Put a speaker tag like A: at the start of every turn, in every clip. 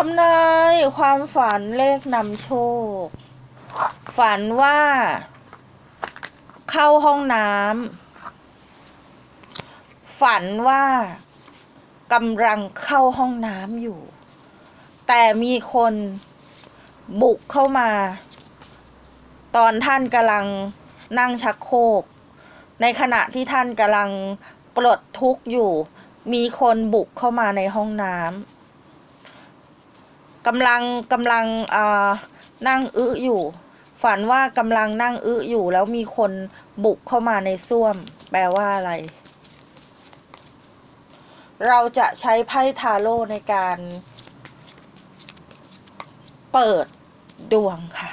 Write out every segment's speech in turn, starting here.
A: ทำนายความฝันเลขนำโชค ฝันว่า เข้าห้องน้ำฝันว่ากำลังเข้าห้องน้ำอยู่ แต่มีคนบุกเข้ามา ตอนท่านกำลังนั่งชักโครกในขณะที่ท่านกำลังปลดทุกข์อยู่ มีคนบุกเข้ามาในห้องน้ำ กำลังกำลังนั่งอึอยู่ ฝันว่ากำลังนั่งอึอยู่ แล้วมีคนบุกเข้ามาในส้วม แปลว่าอะไร เราจะใช้ไพ่ทาโร่ในการ เปิดดวงค่ะ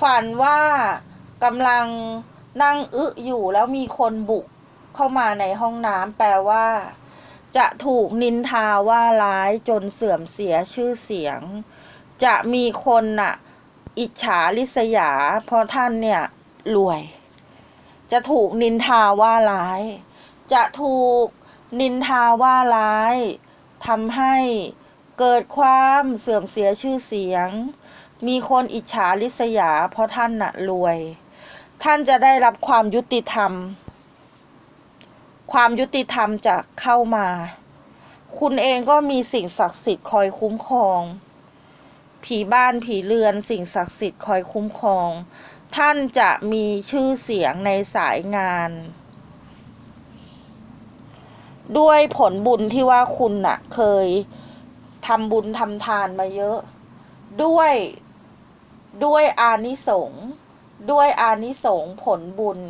A: ฝันว่ากำลังนั่งอึอยู่แล้วมีคนบุกเข้ามาในห้องน้ำแปลว่า จะถูกนินทาว่าร้ายจนเสื่อมเสียชื่อเสียง จะมีคนน่ะ อิจฉาริษยา เพราะท่านเนี่ยรวย จะถูกนินทาว่าร้าย จะถูกนินทาว่าร้ายทำให้เกิดความเสื่อมเสียชื่อเสียง มีคนอิจฉาริษยา เพราะท่านน่ะรวย ท่านจะได้รับความยุติธรรม ความยุติธรรมจะเข้ามา คุณเองก็มีสิ่งศักดิ์สิทธิ์คอยคุ้มครอง ผีบ้านผีเรือนสิ่งศักดิ์สิทธิ์คอยคุ้มครอง ท่านจะมีชื่อเสียงในสายงาน ด้วยผลบุญที่ว่าคุณน่ะเคยทำบุญทำทานมาเยอะด้วย ด้วยอานิสงส์ด้วยอานิสงส์ผลบุญ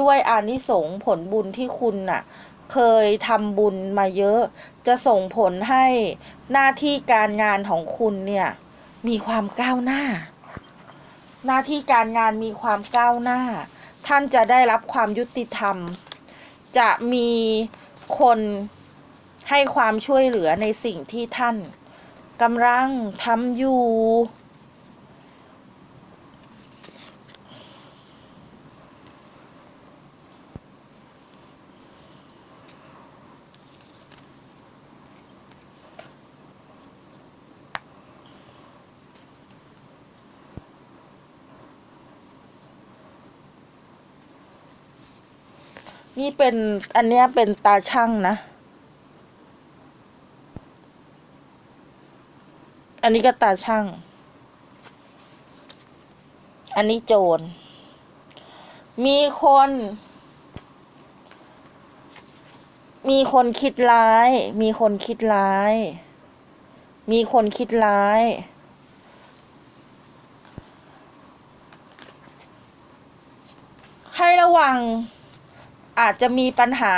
A: ด้วยอานิสงส์ผลบุญที่คุณน่ะ เคยทำบุญมาเยอะ จะส่งผลให้หน้าที่การงานของคุณเนี่ย มีความก้าวหน้า หน้าที่การงานมีความก้าวหน้า ท่านจะได้รับความยุติธรรม จะมีคนให้ความช่วยเหลือในสิ่งที่ท่านกำลังทำอยู่ นี่เป็นอันเนี้ยเป็นตาช่างนะ อันนี้ก็ตาช่าง อันนี้โจร มีคน มีคนคิดร้าย มีคนคิดร้าย มีคนคิดร้ายให้ระวัง อาจจะมีปัญหา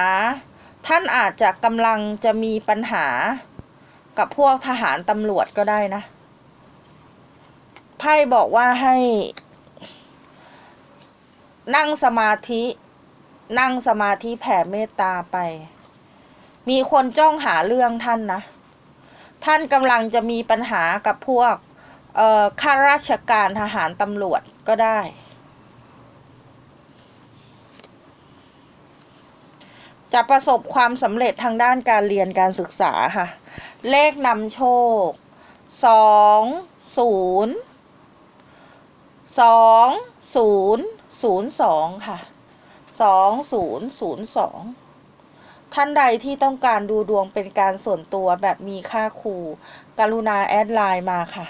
A: ท่านอาจจะกำลังจะมีปัญหา กับพวกทหารตำรวจก็ได้นะ ไพ่บอกว่าให้ นั่งสมาธิ นั่งสมาธิแผ่เมตตาไป มีคนจ้องหาเรื่องท่านนะ ท่านกำลังจะมีปัญหากับพวกเออข้าราชการทหารตำรวจก็ได้ จะประสบความสำเร็จทางด้านการเรียนการศึกษาค่ะ เลขนำโชคสองศูนย์สองศูนย์ศูนย์สองค่ะสองศูนย์ศูนย์สองท่านใดที่ต้องการดูดวงเป็นการส่วนตัวแบบมีค่าครู กรุณาแอดไลน์มาค่ะ